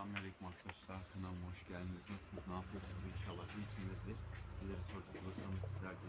Selamünaleyküm arkadaşlar. Kanalıma hoş geldiniz. Nasılsınız? Ne yapıyorsunuz? İnşallah iyisinizdir. Sizlere soracak olursam sizler de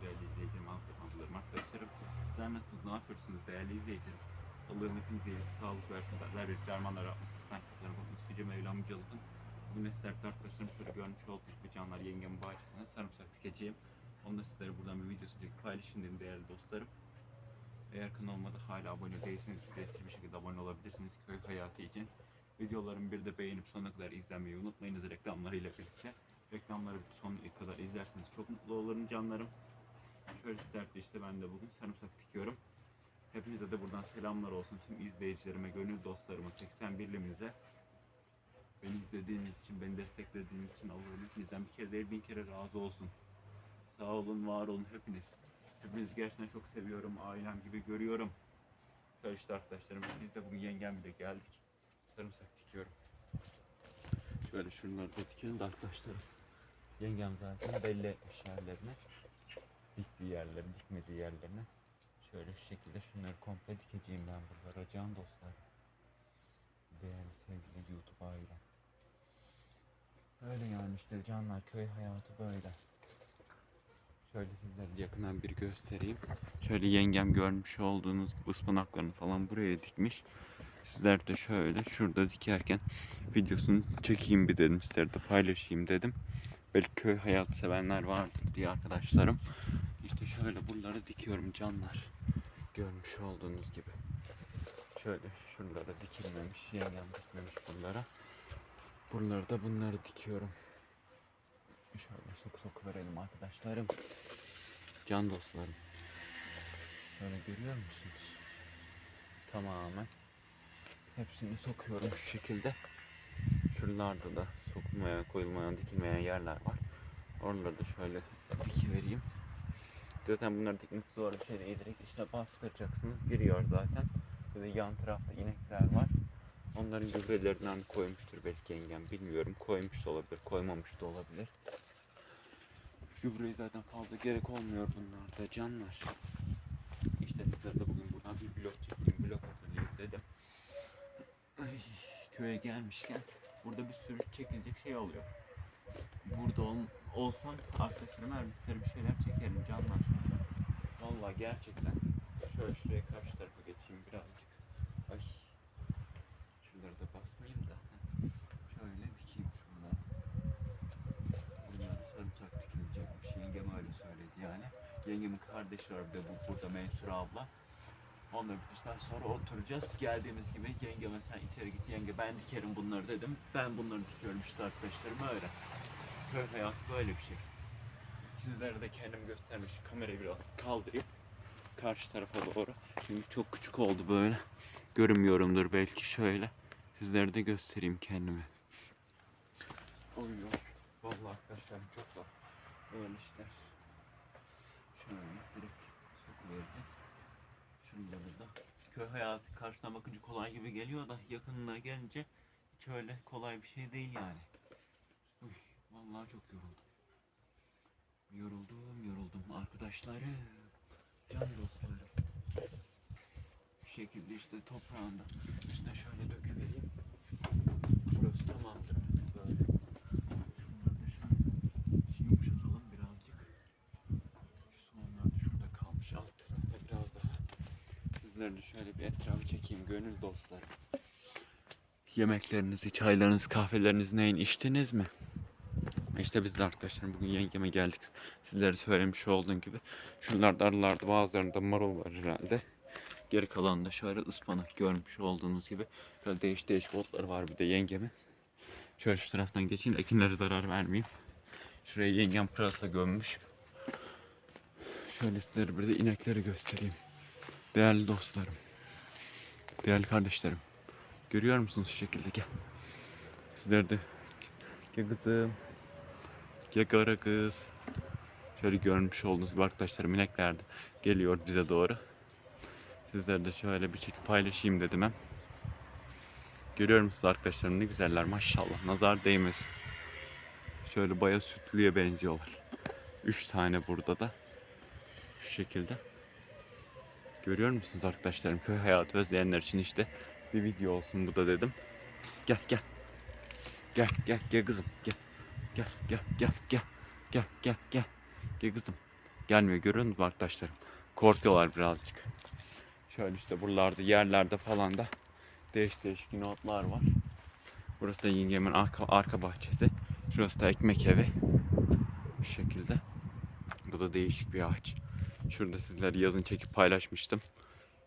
değerli izleyicilerim, ablalarım, arkadaşlarım. Sizler nasılsınız? Ne yapıyorsunuz değerli izleyicilerim? Allah'ım hepinize iyilik, sağlık versin. Derler bir dermanlar atmasın. Kapıları bakın. Yüce Mevlam Yücelik'in. Bugün de sizlerle arkadaşlarım şöyle görmüş olduğunuz gibi canlar yengem bahçesine sarımsak dikeceğim. Onu da sizlere buradan bir videosu paylaşayım dedim değerli dostlarım. Eğer kanalıma da hala abone değilseniz bir şekilde abone olabilirsiniz köy hayatı için. Videolarımı bir de beğenip sonuna kadar izlemeyi unutmayınız reklamlarıyla birlikte. Reklamları sonuna kadar izlerseniz çok mutlu olurum canlarım. Şöyle sizlerle işte ben de bugün sarımsak dikiyorum. Hepinize de buradan selamlar olsun tüm izleyicilerime, gönül dostlarıma, 81'liminize. Beni izlediğiniz için, beni desteklediğiniz için Allah'ım hepinizden bir kere değil bin kere razı olsun. Sağ olun, var olun hepiniz. Hepinizi gerçekten çok seviyorum, ailem gibi görüyorum. İşte arkadaşlarım, biz de bugün yengemle geldik. Sarımsak dikiyorum. Şöyle şunları da dikelim de arkadaşlarım. Yengem zaten belli etmiş yerlerini. Diktiği yerleri, dikmediği yerlerini. Şöyle şu şekilde şunları komple dikeceğim ben buralara can dostlar. Değerli sevgili YouTube ailem. Öyle yani işte canlar köy hayatı böyle. Şöyle sizlere yakından bir göstereyim. Şöyle yengem görmüş olduğunuz gibi ıspanaklarını falan buraya dikmiş. Sizler de şöyle şurada dikerken videosunu çekeyim bir dedim. Sizlere de paylaşayım dedim. Belki köy hayatı sevenler vardır diye arkadaşlarım. İşte şöyle buraları dikiyorum canlar. Görmüş olduğunuz gibi. Şöyle şuralara dikilmemiş. Yengem dikmemiş buralara. Buraları da bunları dikiyorum. Şöyle sok sok verelim arkadaşlarım. Can dostlarım. Şöyle görüyor musunuz? Tamamen. Hepsini sokuyorum şu şekilde. Şuralarda da sokulmayan, koyulmayan, dikilmeyen yerler var. Oraları da şöyle dikivereyim. Zaten bunları dikmek zor bir şey değil. Direkt işte bastıracaksınız. Giriyor zaten. Böyle yan tarafta inekler var. Onların gübrelerinden koymuştur belki yengem. Bilmiyorum. Koymuş da olabilir. Koymamış da olabilir. Gübreye zaten fazla gerek olmuyor bunlarda canlar. İşte sizlere de bugün buradan bir blok çekeyim. Blok hazırlayayım dedim. Ay, köye gelmişken burada bir sürü çekilecek şey oluyor. Burada ol, olsam arkadaşlarım her bir şeyler çekerim canlar. Vallahi gerçekten. Şöyle şuraya karşı tarafa geçeyim birazcık. Ay. Şuraları da basmayayım da. Şöyle dikeyim şuradan. Bunlarda sarımsak dikilecekmiş. Yengem öyle söyledi yani. Yengemin kardeşi var bir de bu, burada Mensur abla. Onunla bittikten sonra oturacağız. Geldiğimiz gibi yengeme sen içeri git yenge ben dikerim bunları dedim. Ben bunları dikiyorum işte arkadaşlarım öyle. Köy hayatı böyle bir şey. Sizlere de kendim göstermek için kamerayı biraz kaldırayım. Karşı tarafa doğru. Çünkü çok küçük oldu böyle. Görünmüyorumdur belki şöyle. Sizlere de göstereyim kendimi. Oy. Vallahi arkadaşlarım çok zor. Böyle işler. Şöyle direkt sokuvereceğiz. Da burada. Köy hayatı karşına bakınca kolay gibi geliyor da yakınına gelince hiç öyle kolay bir şey değil yani. Uy, vallahi çok yoruldum. Yoruldum, yoruldum arkadaşlarım. Can dostlarım. Bu şekilde işte toprağında üstüne şöyle döküvereyim. Burası tamamdır artık böyle. Şunları da şöyle yumuşatalım birazcık. Şu sonlar da şurada kalmış alt tarafta biraz daha. De şöyle bir etrafı çekeyim gönül dostlarım. Yemeklerinizi, çaylarınızı, kahvelerinizi neyin içtiniz mi? İşte biz de arkadaşlar bugün yengeme geldik. Sizlere söylemiş olduğum gibi. Şunlarda arılarda bazılarında marul var herhalde. Geri kalanında şöyle ıspanak görmüş olduğunuz gibi. Böyle değişik değişik otları var bir de yengemin. Şöyle şu taraftan geçeyim ekinlere zarar vermeyeyim. Şuraya yengem pırasa gömmüş. Şöyle sizlere bir de inekleri göstereyim. Değerli dostlarım. Değerli kardeşlerim. Görüyor musunuz şu şekilde gel. Sizler de gel kızım. Gel kara kız. Şöyle görmüş olduğunuz gibi arkadaşlarım inekler de geliyor bize doğru. Sizler de şöyle bir çekip paylaşayım dedim hem. Görüyor musunuz arkadaşlarım ne güzeller maşallah nazar değmesin. Şöyle baya sütlüye benziyorlar. Üç tane burada da. Şu şekilde. Görüyor musunuz arkadaşlarım köy hayatı özleyenler için işte bir video olsun bu da dedim. Gel gel. Gel gel gel kızım gel. Gel gel gel gel. Gel gel gel. Gel kızım. Gelmiyor görüyor musunuz arkadaşlarım? Korkuyorlar birazcık. Şöyle işte buralarda yerlerde falan da değişik değişik notlar var. Burası da yengemin arka, arka bahçesi. Şurası da ekmek evi. Bu şekilde. Bu da değişik bir ağaç. Şurada sizleri yazın çekip paylaşmıştım.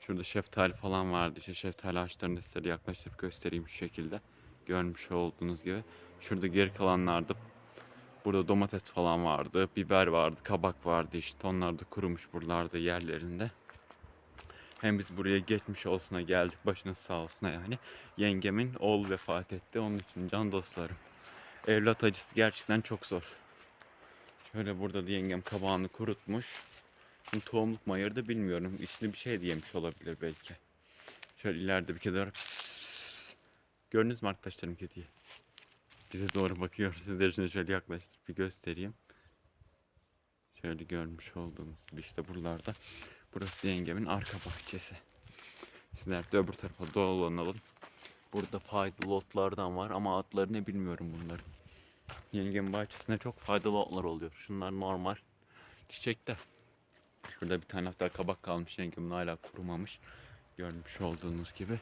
Şurada şeftali falan vardı. İşte şeftali ağaçlarını size yaklaştırıp göstereyim şu şekilde. Görmüş olduğunuz gibi. Şurada geri kalanlarda burada domates falan vardı. Biber vardı, kabak vardı işte. Onlar da kurumuş buralarda yerlerinde. Hem biz buraya geçmiş olsuna geldik. Başınız sağ olsun yani. Yengemin oğlu vefat etti. Onun için can dostlarım. Evlat acısı gerçekten çok zor. Şöyle burada da yengem kabağını kurutmuş. Şimdi tohumluk mu ayırdı bilmiyorum. İçinde bir şey de yemiş olabilir belki. Şöyle ileride bir kedi var. Pıs. Gördünüz mü arkadaşlarım kediyi? Bize doğru bakıyor. Sizler için de şöyle yaklaştırıp bir göstereyim. Şöyle görmüş olduğumuz gibi işte buralarda. Burası yengemin arka bahçesi. Sizler de öbür tarafa dolanalım. Burada faydalı otlardan var ama adlarını bilmiyorum bunların. Yengemin bahçesinde çok faydalı otlar oluyor. Şunlar normal çiçekte. Şurada bir tane hatta kabak kalmış yengemin hala kurumamış. Görmüş olduğunuz gibi.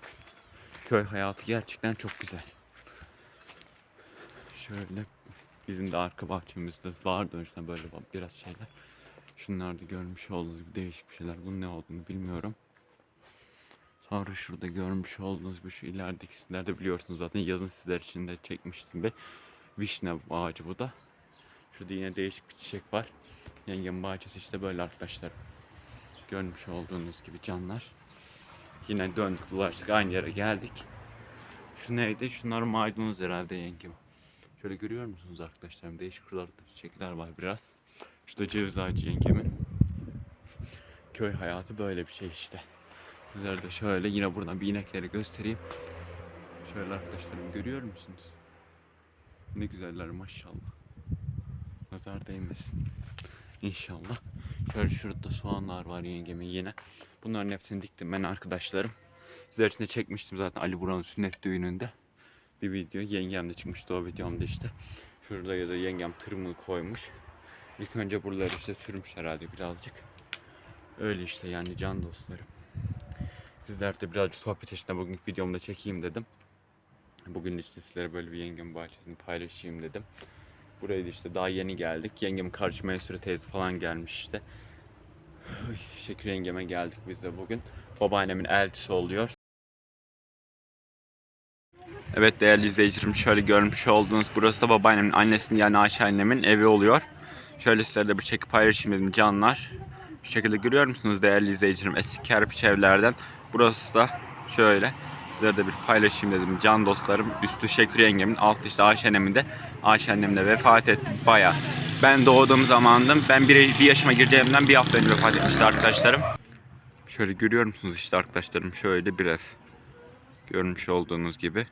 Köy hayatı gerçekten çok güzel. Şöyle bizim de arka bahçemizde vardı önceden böyle biraz şeyler. Şunlar da görmüş olduğunuz gibi değişik bir şeyler. Bunun ne olduğunu bilmiyorum. Sonra şurada görmüş olduğunuz bu şu ilerideki sizler de biliyorsunuz zaten yazın sizler için de çekmiştim bir vişne ağacı bu da. Şurada yine değişik bir çiçek var. Yengem bahçesi işte böyle arkadaşlar. Görmüş olduğunuz gibi canlar. Yine döndük dolaştık aynı yere geldik. Şu neydi? Şunlar maydanoz herhalde yengem. Şöyle görüyor musunuz arkadaşlarım? Değişik şuralarda çiçekler var biraz. Şurada ceviz ağacı yengemin. Köy hayatı böyle bir şey işte. Sizlere de şöyle yine buradan bir inekleri göstereyim. Şöyle arkadaşlarım görüyor musunuz? Ne güzeller maşallah. Nazar değmesin. İnşallah. Şöyle şurada soğanlar var yengemin yine. Bunların hepsini diktim ben arkadaşlarım. Sizler için de çekmiştim zaten Ali Buran'ın sünnet düğününde. Bir video. Yengem de çıkmıştı o videomda işte. Şurada ya da yengem tırmığı koymuş. İlk önce buraları işte sürmüş herhalde birazcık. Öyle işte yani can dostlarım. Sizler de birazcık sohbet işte bugünkü videomda çekeyim dedim. Bugün işte sizlere böyle bir yengem bahçesini paylaşayım dedim. Buraya da işte daha yeni geldik. Yengem karşı Mensure teyze falan gelmiş işte. Şekil yengeme geldik biz de bugün. Babaannemin eltisi oluyor. Evet değerli izleyicilerim şöyle görmüş olduğunuz burası da babaannemin annesinin yani Ayşe annemin evi oluyor. Şöyle sizlerle bir çekip paylaşayım dedim canlar. Şu şekilde görüyor musunuz değerli izleyicilerim eski kerpiç evlerden. Burası da şöyle. Sizlerle de bir paylaşayım dedim can dostlarım. Üstü Şekür yengemin, altı işte Ayşe annemin de. Ayşe annem de vefat etti baya. Ben doğduğum zamandım. Ben bir, bir yaşıma gireceğimden bir hafta önce vefat etmişti arkadaşlarım. Şöyle görüyor musunuz işte arkadaşlarım şöyle bir ev. Görmüş olduğunuz gibi.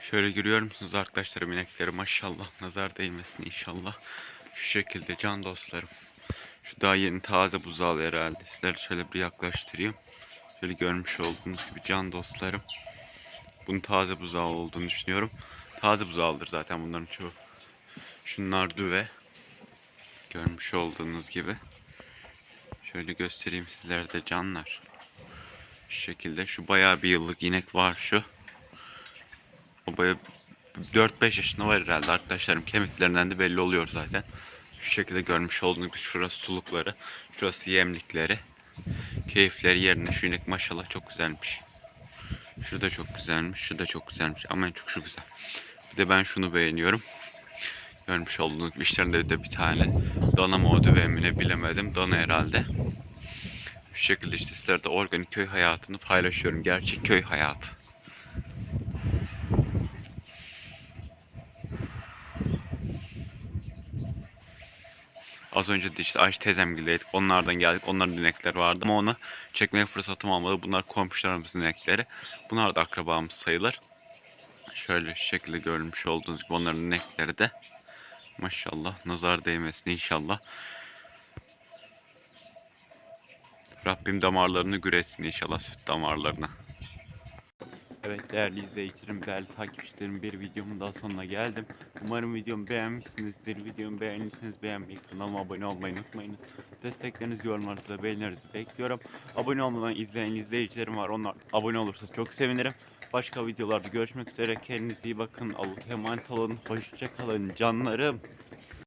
Şöyle görüyor musunuz arkadaşlarım inekleri maşallah nazar değmesin inşallah. Şu şekilde can dostlarım. Şu daha yeni taze buzağı herhalde. Sizlere şöyle bir yaklaştırayım. Şöyle görmüş olduğunuz gibi can dostlarım. Bunun taze buzağı olduğunu düşünüyorum. Taze buzağıdır zaten bunların çoğu. Şunlar düve. Görmüş olduğunuz gibi. Şöyle göstereyim sizlere de canlar. Şu şekilde. Şu bayağı bir yıllık inek var şu. O bayağı 4-5 yaşında var herhalde arkadaşlarım. Kemiklerinden de belli oluyor zaten. Şu şekilde görmüş olduğunuz gibi şurası sulukları. Şurası yemlikleri. Keyifleri yerine şu inek maşallah çok güzelmiş. Şu da çok güzelmiş. Şu da çok güzelmiş. Ama en çok şu güzel. Bir de ben şunu beğeniyorum. Görmüş olduğunuz gibi işlerinde de bir tane dana mı o düve bilemedim. Dana herhalde. Şu şekilde işte sizlere de organik köy hayatını paylaşıyorum. Gerçek köy hayatı. Az önce de işte Ayşe teyzemgildeydik. Onlardan geldik. Onların inekleri vardı ama onu çekmeye fırsatım olmadı. Bunlar komşularımızın inekleri. Bunlar da akrabamız sayılır. Şöyle şu şekilde görmüş olduğunuz gibi onların inekleri de. Maşallah nazar değmesin inşallah. Rabbim damarlarını güretsin inşallah süt damarlarına. Evet değerli izleyicilerim, değerli takipçilerim bir videomun daha sonuna geldim. Umarım videomu beğenmişsinizdir. Videomu beğendiyseniz beğenmeyi, kanalıma abone olmayı unutmayınız. Desteklerinizi, yorumlarınızı ve beğenilerinizi bekliyorum. Abone olmadan izleyen izleyicilerim var. Onlar abone olursa çok sevinirim. Başka videolarda görüşmek üzere. Kendinize iyi bakın. Allah'a emanet olun. Hoşça kalın canlarım.